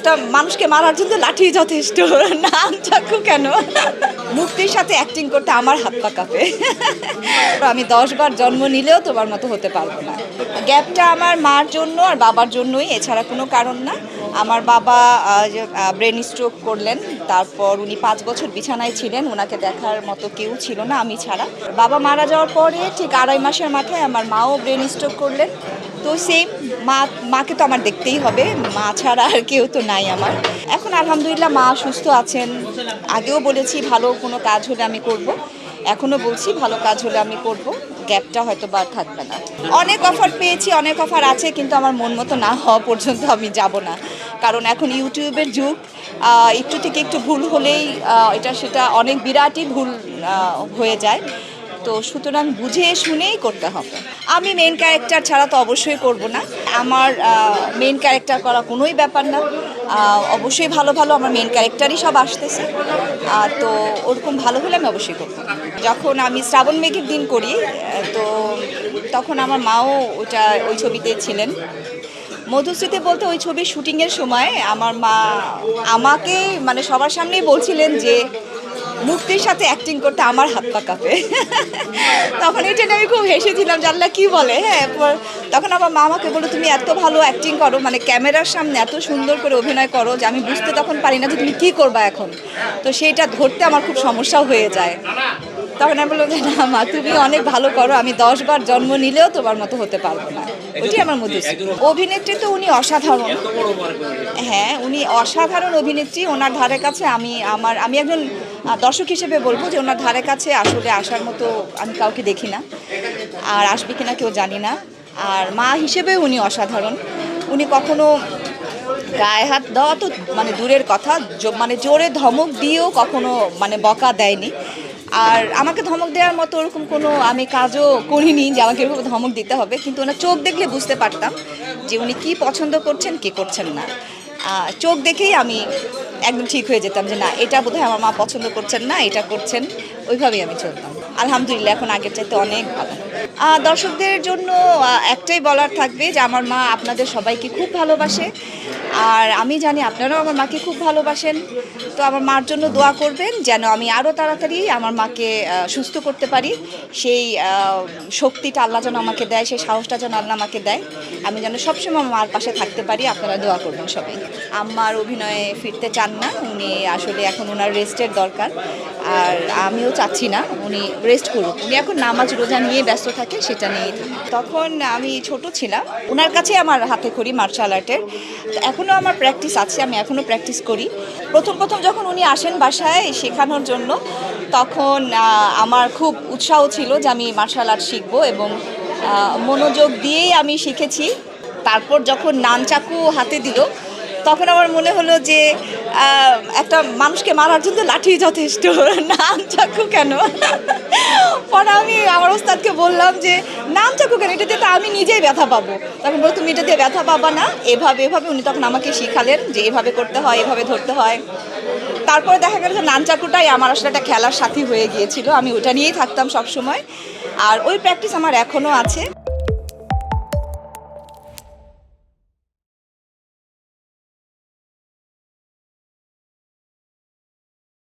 একটা মানুষকে মারার জন্য লাঠি যথেষ্ট নাম চাকু কেন? মুক্তির সাথে অ্যাক্টিং করতে আমার হাত পা কাঁপে। আমি দশ বার জন্ম নিলেও তোমার মতো হতে পারব না। গ্যাপটা আমার মার জন্য আর বাবার জন্যই, এছাড়া কোনো কারণ না। আমার বাবা ব্রেন স্ট্রোক করলেন, তারপর উনি পাঁচ বছর বিছানায় ছিলেন ওনাকে দেখার মতো কেউ ছিল না, আমি ছাড়া। বাবা মারা যাওয়ার পরে ঠিক আড়াই মাসের মাথায় আমার মাও ব্রেন স্ট্রোক করলেন। তো সেম মা, মাকে তো আমার দেখতেই হবে, মা ছাড়া আর কেউ তো নাই আমার। এখন আলহামদুলিল্লাহ মা সুস্থ আছেন। আগেও বলেছি ভালো কোনো কাজ হলে আমি করব। এখনও বলছি, ভালো কাজ হলে আমি করব। গ্যাপটা হয়তো বা থাকবে না। অনেক অফার পেয়েছি, অনেক অফার আছে, কিন্তু আমার মন মতো না হওয়া পর্যন্ত আমি যাব না। কারণ এখন ইউটিউবের যুগ একটু থেকে একটু ভুল হলেই এটা, সেটা অনেক বিরাটই ভুল হয়ে যায়। তো সুতরাং বুঝে শুনেই করতে হবে। আমি মেন ক্যারেক্টার ছাড়া তো অবশ্যই করব না। আমার মেন ক্যারেক্টার করা কোনোই ব্যাপার না। অবশ্যই ভালো ভালো আমার মেন ক্যারেক্টারই সব আসতেছে। তো ওরকম ভালো হলে আমি অবশ্যই করব। যখন আমি শ্রাবণ মেঘের দিন করি তো তখন আমার মাও ওটা, ওই ছবিতে ছিলেন। মধুশ্রীতে বলতে ওই ছবির শুটিংয়ের সময় আমার মা আমাকে মানে সবার সামনেই বলছিলেন যে মুক্তির সাথে অ্যাক্টিং করতে আমার হাত পা কাঁপে। তখন এটা আমি খুব হেসেছিলাম জানলা কি বলে হ্যাঁ তখন আমার মা আমাকে বলো তুমি এত ভালো অ্যাক্টিং করো মানে ক্যামেরার সামনে এত সুন্দর করে অভিনয় করো যে আমি বুঝতে তখন পারি না যে তুমি কী করবা এখন। তো সেইটা ধরতে আমার খুব সমস্যা হয়ে যায়। তখন আমি বললাম যে না মা তুমি অনেক ভালো করো। আমি দশবার জন্ম নিলেও তোমার মতো হতে পারব না। ওইটি আমার মধ্যে অভিনেত্রী তো উনি অসাধারণ। হ্যাঁ উনি অসাধারণ অভিনেত্রী। ওনার ধারে কাছে আমি আমার আমি একজন দর্শক হিসেবে বলব যে ওনার ধারে কাছে আসলে আসার মতো আমি কাউকে দেখি না। আর আসবে কিনা কেউ জানি না। আর মা হিসেবে উনি অসাধারণ। উনি কখনো গায়ে হাত দেওয়া তো মানে দূরের কথা। মানে জোরে ধমক দিয়েও কখনো মানে বকা দেয়নি। আর আমাকে ধমক দেওয়ার মতো ওরকম কোনো আমি কাজও করিনি যে আমাকে এরকম ধমক দিতে হবে, কিন্তু ওনার চোখ দেখলে বুঝতে পারতাম যে উনি কী পছন্দ করছেন, কী করছেন না। চোখ দেখেই আমি একদম ঠিক হয়ে যেতাম যে না, এটা বোধহয় আমার মা পছন্দ করছেন না, এটা করছেন, ওইভাবেই আমি চলতাম। আলহামদুলিল্লাহ, এখন আগের চাইতে অনেক ভালো। দর্শকদের জন্য একটাই বলার থাকবে যে আমার মা আপনাদের সবাইকে খুব ভালোবাসে। আর আমি জানি আপনারাও আমার মাকে খুব ভালোবাসেন। তো আমার মার জন্য দোয়া করবেন যেন আমি আরও তাড়াতাড়ি আমার মাকে সুস্থ করতে পারি। সেই শক্তিটা আল্লাহ যেন আমাকে দেয়, সেই সাহসটা যেন আল্লাহ আমাকে দেয়। আমি যেন সবসময় আমার মার পাশে থাকতে পারি। আপনারা দোয়া করবেন সবাই। আমার অভিনয়ে ফিরতে চান না। উনি আসলে এখন ওনার রেস্টের দরকার। আর আমিও চাচ্ছি না উনি রেস্ট করুক। উনি এখন নামাজ রোজা নিয়ে ব্যস্ত থাকে সেটা নিয়েই তখন আমি ছোট ছিলাম। ওনার কাছে আমার হাতে খড়ি, মার্শাল আর্টের। তো এখনও আমার প্র্যাকটিস আছে, আমি এখনও প্র্যাকটিস করি। প্রথম প্রথম যখন উনি আসেন বাসায় শেখানোর জন্য, তখন আমার খুব উৎসাহ ছিল যে আমি মার্শাল আর্ট শিখব এবং মনোযোগ দিয়েই আমি শিখেছি। তারপর যখন নান চাকু হাতে দিল, তখন আমার মনে হলো যে একটা মানুষকে মারার জন্য লাঠি যথেষ্ট। নাম চাকু কেন? পরে আমি আমার ওস্তাদকে বললাম যে, নাম চাকু কেন? এটাতে তো আমি নিজেই ব্যথা পাবো। তখন বলো তুমি এটা দিয়ে ব্যথা পাবা না। এভাবে এভাবে উনি তখন আমাকে শিখালেন যে, এভাবে করতে হয়, এভাবে ধরতে হয়। তারপরে দেখা গেল যে নান চাকুটাই আমার আসলে একটা খেলার সাথী হয়ে গিয়েছিল। আমি ওটা নিয়েই থাকতাম সবসময়। আর ওই প্র্যাকটিস আমার এখনও আছে।